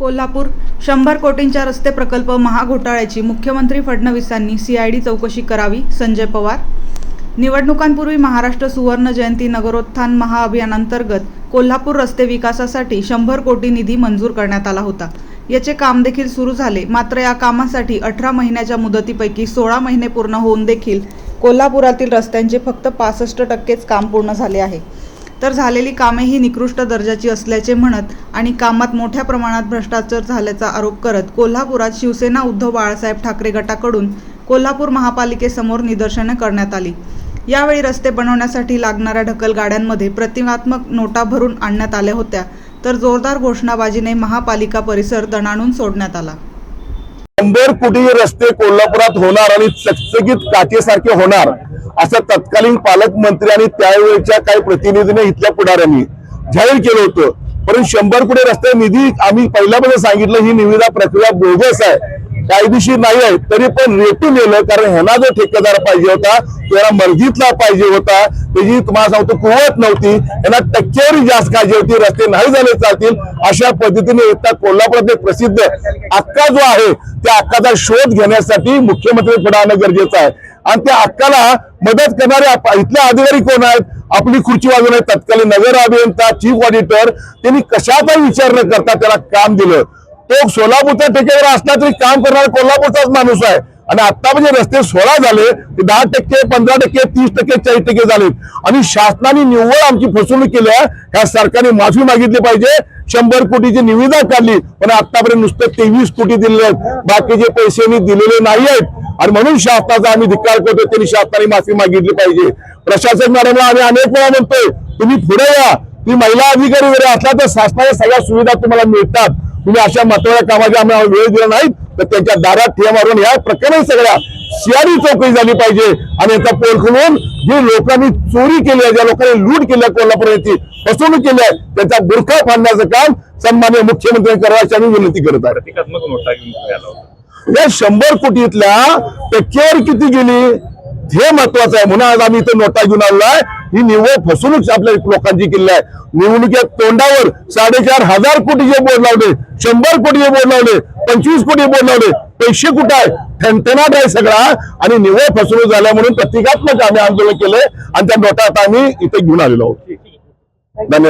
कोल्हापूर शंभर कोटींच्या रस्ते प्रकल्प महाघोटाळ्याची मुख्यमंत्री फडणवीसांनी सीआयडी चौकशी करावी संजय पवार. निवडणुकांपूर्वी महाराष्ट्र सुवर्ण जयंती नगरोत्थान महाअभियानांतर्गत कोल्हापूर रस्ते विकासासाठी शंभर कोटी निधी मंजूर करण्यात आला होता. याचे काम देखील सुरू झाले मात्र या कामासाठी अठरा महिन्याच्या मुदतीपैकी सोळा महिने पूर्ण होऊन देखील कोल्हापुरातील रस्त्यांचे फक्त पासष्ट टक्केच काम पूर्ण झाले आहे. तर झालेली कामे ही निकृष्ट दर्जाची असल्याचे म्हणत आणि कामात मोठ्या प्रमाणात भ्रष्टाचार झाल्याचा आरोप करत कोल्हापुरात शिवसेना उद्धव बाळासाहेब ठाकरे गटाकडून कोल्हापूर महापालिकेसमोर निदर्शनं करण्यात आली. यावेळी रस्ते बनवण्यासाठी लागणाऱ्या ढकल गाड्यांमध्ये नोटा भरून आणण्यात आल्या होत्या तर जोरदार घोषणाबाजीने महापालिका परिसर दणाणून सोडण्यात आला. शंभर कोटी रस्ते कोल्हापुरात होणार आणि चकचकीत काचेसारखे होणार असं तत्कालीन पालकमंत्री आणि त्यावेळच्या काही प्रतिनिधीने इथल्या पुढाऱ्यांनी जाहीर केलं होतं. परंतु शंभर कोटी रस्ते निधी आम्ही पहिल्यामध्ये सांगितलं ही निविदा प्रक्रिया बोगस आहे. कायदेशीर नाही आहे तरी पण रेटून गेलं कारण ह्यांना जो ठेकेदार पाहिजे होता त्याला मर्जीतला पाहिजे होता. त्याची तुम्हाला सांगतो कुवत नव्हती. यांना टक्केवारी जास्त काळजी होती रस्ते नाही झाले चालतील. अशा पद्धतीने येतात. कोल्हापुरात एक प्रसिद्ध अक्का जो आहे त्या अक्काचा शोध घेण्यासाठी मुख्यमंत्री पुढे आणणं गरजेचं आहे. आणि त्या अक्काला मदत करणारे आप- इथले अधिकारी कोण आहेत? आपली खुर्ची वाजून आहेत तत्कालीन नगर अभियंता चीफ ऑडिटर त्यांनी कशाचा विचार न करता त्याला काम दिलं. तो सोलापूरच्या ठेकेवर असला तरी काम करणारा कोल्हापूरचाच माणूस आहे. आणि आता म्हणजे रस्ते सोळा झाले ते दहा टक्के पंधरा टक्के तीस टक्के चाळीस टक्के झाले. आणि शासनाने निव्वळ आमची फसवणूक केली आहे ह्या सरकारने माफी मागितली पाहिजे. शंभर कोटीची निविदा काढली पण आतापर्यंत नुसतं तेवीस कोटी दिले आहेत. बाकीचे पैसे मी दिलेले नाही आहेत आणि म्हणून शासनाचा आम्ही धिक्कार करतो त्यांनी शासनाने माफी मागितली पाहिजे. प्रशासक मॅडमला आम्ही अनेक वेळा म्हणतोय तुम्ही पुढे या. ती महिला अधिकारी वगैरे असला तर शासनाच्या सगळ्या सुविधा तुम्हाला मिळतात. तुम्ही अशा महत्त्वाच्या कामाची आम्हाला वेळ दिला नाही तर त्यांच्या दारात ठिया मारून या प्रकरणी सगळ्या सियारी चौकशी झाली पाहिजे. आणि याचा पोल खुलून जे लोकांनी चोरी केली आहे ज्या लोकांनी लूट केली आहे कोल्हापुराची फसवणूक केली आहे त्याचा बुरखा फाडण्याचं काम सन्मान्य मुख्यमंत्र्यांनी करायची आम्ही विनंती करत आहे या शंभर कोटीतल्या टक्केवारी किती गेली? हे महत्वाचं आहे. म्हणून आज आम्ही इथे नोटा घेऊन आलोय ही निव्वळ फसवणूक आपल्या लोकांची केली आहे. निवडणुकीत तोंडावर साडेचार हजार कोटीचे बोर्ड लावले शंभर कोटीचे बोर्ड लावले पंचवीस कोटी बोलवले. पैसे कुठं आहे? ठणठणाट आहे सगळा. आणि निवळ फसवणूक झाल्या म्हणून प्रतिकात्मक आम्ही आंदोलन केले. आणि त्या नोटा आता आम्ही इथे घेऊन आलेलो आहोत. धन्यवाद.